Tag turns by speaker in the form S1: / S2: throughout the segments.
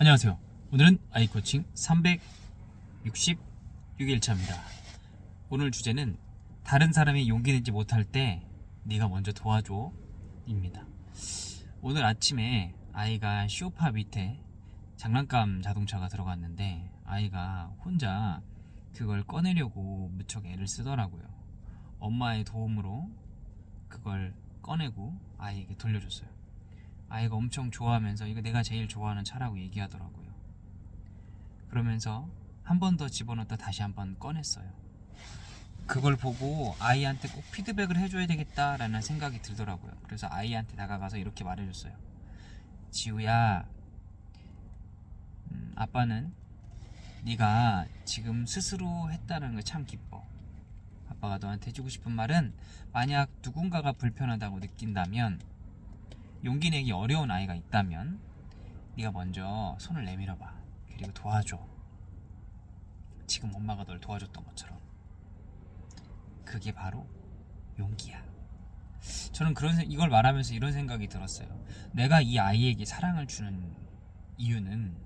S1: 안녕하세요. 오늘은 아이코칭 366일차입니다. 오늘 주제는 다른 사람이 용기 내지 못할 때 네가 먼저 도와줘 입니다. 오늘 아침에 아이가 쇼파 밑에 장난감 자동차가 들어갔는데 아이가 혼자 그걸 꺼내려고 무척 애를 쓰더라고요. 엄마의 도움으로 그걸 꺼내고 아이에게 돌려줬어요. 아이가 엄청 좋아하면서 이거 내가 제일 좋아하는 차라고 얘기하더라고요. 그러면서 한 번 더 집어넣다 다시 한 번 꺼냈어요. 그걸 보고 아이한테 꼭 피드백을 해줘야 되겠다라는 생각이 들더라고요. 그래서 아이한테 다가가서 이렇게 말해줬어요. 지우야, 음, 아빠는 네가 지금 스스로 했다는 거참 기뻐. 아빠가 너한테 해주고 싶은 말은 만약 누군가가 불편하다고 느낀다면 용기 내기 어려운 아이가 있다면 네가 먼저 손을 내밀어 봐. 그리고 도와줘. 지금 엄마가 널 도와줬던 것처럼. 그게 바로 용기야. 저는 그런 생- 이걸 말하면서 이런 생각이 들었어요. 내가 이 아이에게 사랑을 주는 이유는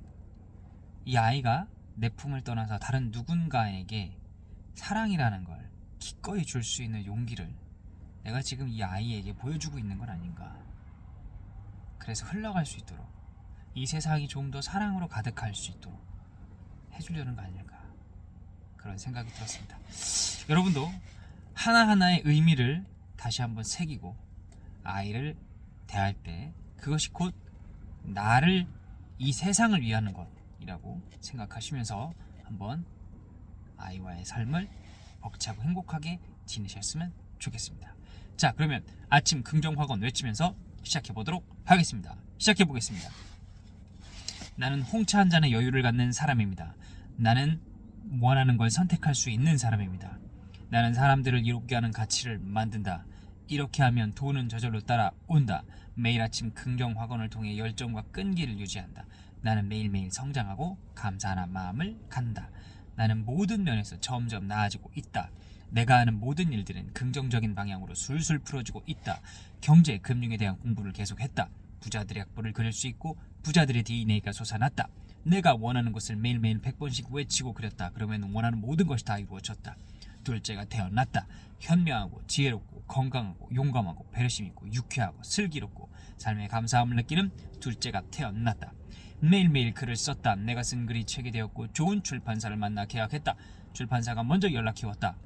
S1: 이 아이가 내 품을 떠나서 다른 누군가에게 사랑이라는 걸 기꺼이 줄 수 있는 용기를 내가 지금 이 아이에게 보여주고 있는 건 아닌가 그래서 흘러갈 수 있도록 이 세상이 좀 더 사랑으로 가득할 수 있도록 해주려는 거 아닐까 그런 생각이 들었습니다. 여러분도 하나하나의 의미를 다시 한번 새기고 아이를 대할 때 그것이 곧 나를 이 세상을 위하는 것이라고 생각하시면서 한번 아이와의 삶을 벅차고 행복하게 지내셨으면 좋겠습니다. 자, 그러면 아침 긍정학원 외치면서 시작해 보도록 하겠습니다. 시작해 보겠습니다. 나는 홍차 한 잔의 여유를 갖는 사람입니다. 나는 원하는 걸 선택할 수 있는 사람입니다. 나는 사람들을 이롭게 하는 가치를 만든다. 이렇게 하면 돈은 저절로 따라온다. 매일 아침 긍정 확언을 통해 열정과 끈기를 유지한다. 나는 매일매일 성장하고 감사하는 마음을 갖는다. 나는 모든 면에서 점점 나아지고 있다. 내가 하는 모든 일들은 긍정적인 방향으로 술술 풀어지고 있다. 경제, 금융에 대한 공부를 계속했다. 부자들의 악보를 그릴 수 있고 부자들의 DNA가 솟아났다. 내가 원하는 것을 매일매일 100번씩 외치고 그렸다. 그러면 원하는 모든 것이 다 이루어졌다. 둘째가 태어났다. 현명하고 지혜롭고 건강하고 용감하고 배려심 있고 유쾌하고 슬기롭고 삶에 감사함을 느끼는 둘째가 태어났다. 매일매일 글을 썼다. 내가 쓴 글이 책이 되었고 좋은 출판사를 만나 계약했다. 출판사가 먼저 연락해 왔다.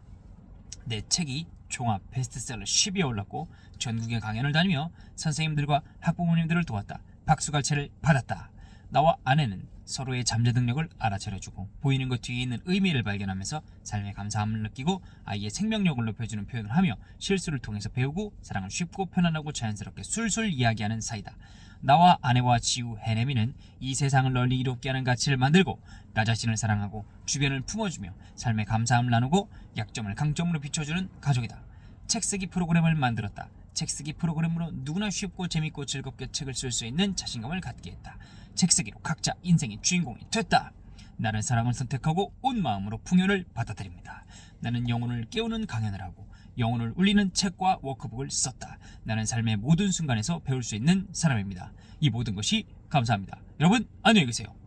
S1: 내 책이 종합 베스트셀러 10위에 올랐고 전국에 강연을 다니며 선생님들과 학부모님들을 도왔다. 박수갈채를 받았다. 나와 아내는 서로의 잠재 능력을 알아차려주고 보이는 것 뒤에 있는 의미를 발견하면서 삶의 감사함을 느끼고 아이의 생명력을 높여주는 표현을 하며 실수를 통해서 배우고 사랑을 쉽고 편안하고 자연스럽게 술술 이야기하는 사이다. 나와 아내와 지우 해내미는 이 세상을 널리 이롭게 하는 가치를 만들고 나 자신을 사랑하고 주변을 품어주며 삶의 감사함을 나누고 약점을 강점으로 비춰주는 가족이다. 책 쓰기 프로그램을 만들었다. 책 쓰기 프로그램으로 누구나 쉽고 재밌고 즐겁게 책을 쓸 수 있는 자신감을 갖게 했다. 책쓰기로 각자 인생의 주인공이 됐다. 나는 사랑을 선택하고 온 마음으로 풍요를 받아들입니다. 나는 영혼을 깨우는 강연을 하고 영혼을 울리는 책과 워크북을 썼다. 나는 삶의 모든 순간에서 배울 수 있는 사람입니다. 이 모든 것이 감사합니다. 여러분 안녕히 계세요.